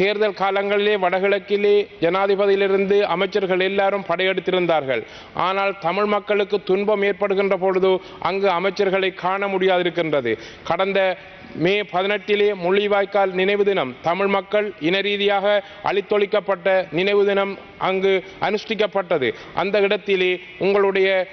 தேர்தல் காலங்களிலே வடகிழக்கிலே ஜனாதிபதியிலிருந்து அமைச்சர்கள் எல்லாரும் படையெடுத்திருந்தார்கள். ஆனால் தமிழ் மக்களுக்கு துன்பம் ஏற்படுகின்ற பொழுது அங்கு அமைச்சர்களை காண முடியாதிருக்கின்றது. கடந்த மே பதினெட்டிலே முள்ளிவாய்க்கால் நினைவு தினம். தமிழ் மக்கள் இன ரீதியாக அழித்தொழிக்கப்பட்ட நினைவு தினம் அங்கு அனுஷ்டிக்கப்பட்டது. அந்த இடத்திலே உங்களுடைய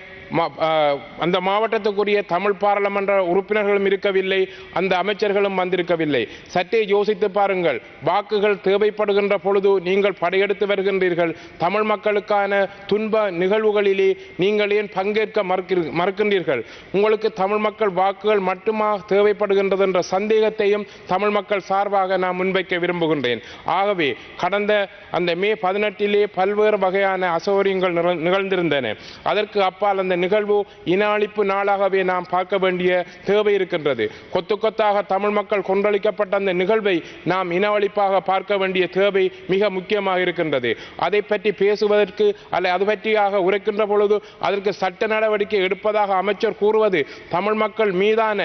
அந்த மாவட்டத்துக்குரிய தமிழ் பாராளுமன்ற உறுப்பினர்களும் இருக்கவில்லை அந்த அமைச்சர்களும் வந்திருக்கவில்லை. சற்றே யோசித்து பாருங்கள் வாக்குகள் தேவைப்படுகின்ற பொழுது நீங்கள் படையெடுத்து வருகின்றீர்கள். தமிழ் மக்களுக்கான துன்ப நிகழ்வுகளிலே நீங்கள் ஏன் பங்கேற்க மறுக்கிற மறுக்கின்றீர்கள்? உங்களுக்கு தமிழ் மக்கள் வாக்குகள் மட்டுமா தேவைப்படுகின்றது என்ற சந்தேகத்தையும் தமிழ் மக்கள் சார்பாக நான் முன்வைக்க விரும்புகின்றேன். ஆகவே கடந்த அந்த மே பதினெட்டிலே பல்வேறு வகையான அசௌகரியங்கள் நிகழ்ந்திருந்தன. அதற்கு அப்பால் அந்த நிகழ்வு இன அழிப்பு நாளாகவே நாம் பார்க்க வேண்டிய தேவை இருக்கின்றது. கொத்து கொத்தாக தமிழ் மக்கள் கொன்றளிக்கப்பட்ட அந்த நிகழ்வை நாம் இன அழிப்பாக பார்க்க வேண்டிய தேவை மிக முக்கியமாக இருக்கின்றது. அதை பற்றி பேசுவதற்கு அல்ல அது பற்றியாக உரைக்கின்ற பொழுது அதற்கு சட்ட நடவடிக்கை எடுப்பதாக அமைச்சர் கூறுவது தமிழ் மக்கள் மீதான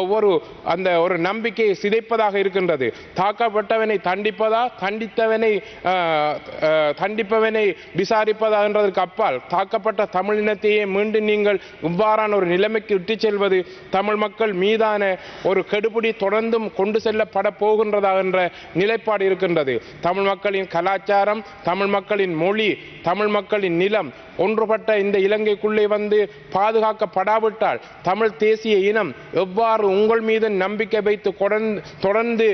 ஒவ்வொரு அந்த ஒரு நம்பிக்கையை சிதைப்பதாக இருக்கின்றது. தாக்கப்பட்டவனை தண்டிப்பதா? தண்டித்தவனை தண்டிப்பவனை விசாரிப்பதா என்றதற்கு அப்பால் தாக்கப்பட்ட தமிழ் இனத்தையே மீண்டும் நீங்கள் இவ்வாறான ஒரு நிலைமைக்கு இட்டுச் செல்வது தமிழ் மக்கள் மீதான ஒரு கெடுபிடி தொடர்ந்தும் கொண்டு செல்லப்பட போகின்றதா என்ற நிலைப்பாடு இருக்கின்றது. தமிழ் மக்களின் கலாச்சாரம் தமிழ் மக்களின் மொழி தமிழ் மக்களின் நிலம் ஒன்றுபட்ட இந்த இலங்கைக்குள்ளே வந்து பாதுகாக்கப்படாவிட்டால் தமிழ் தேசிய இனம் எவ்வாறு உங்கள் மீது நம்பிக்கை நம்பிக்கை வைத்து தொடர்ந்து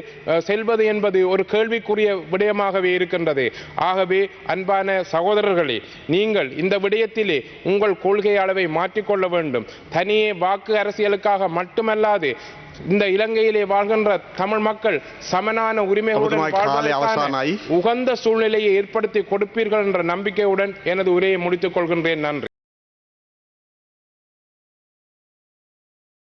செல்வது என்பது ஒரு கேள்விக்குரிய விடயமாகவே இருக்கின்றது. ஆகவே அன்பான சகோதரர்களே நீங்கள் இந்த விடயத்திலே உங்கள் கொள்கை அளவை மாற்றிக்கொள்ள வேண்டும். தனியே வாக்கு அரசியலுக்காக மட்டுமல்லாது இந்த இலங்கையிலே வாழ்கின்ற தமிழ் மக்கள் சமனான உரிமைகளுடன் உகந்த சூழ்நிலையை ஏற்படுத்தி கொடுப்பீர்கள் என்ற நம்பிக்கையுடன் எனது உரையை முடித்துக் கொள்கின்றேன். நன்றி.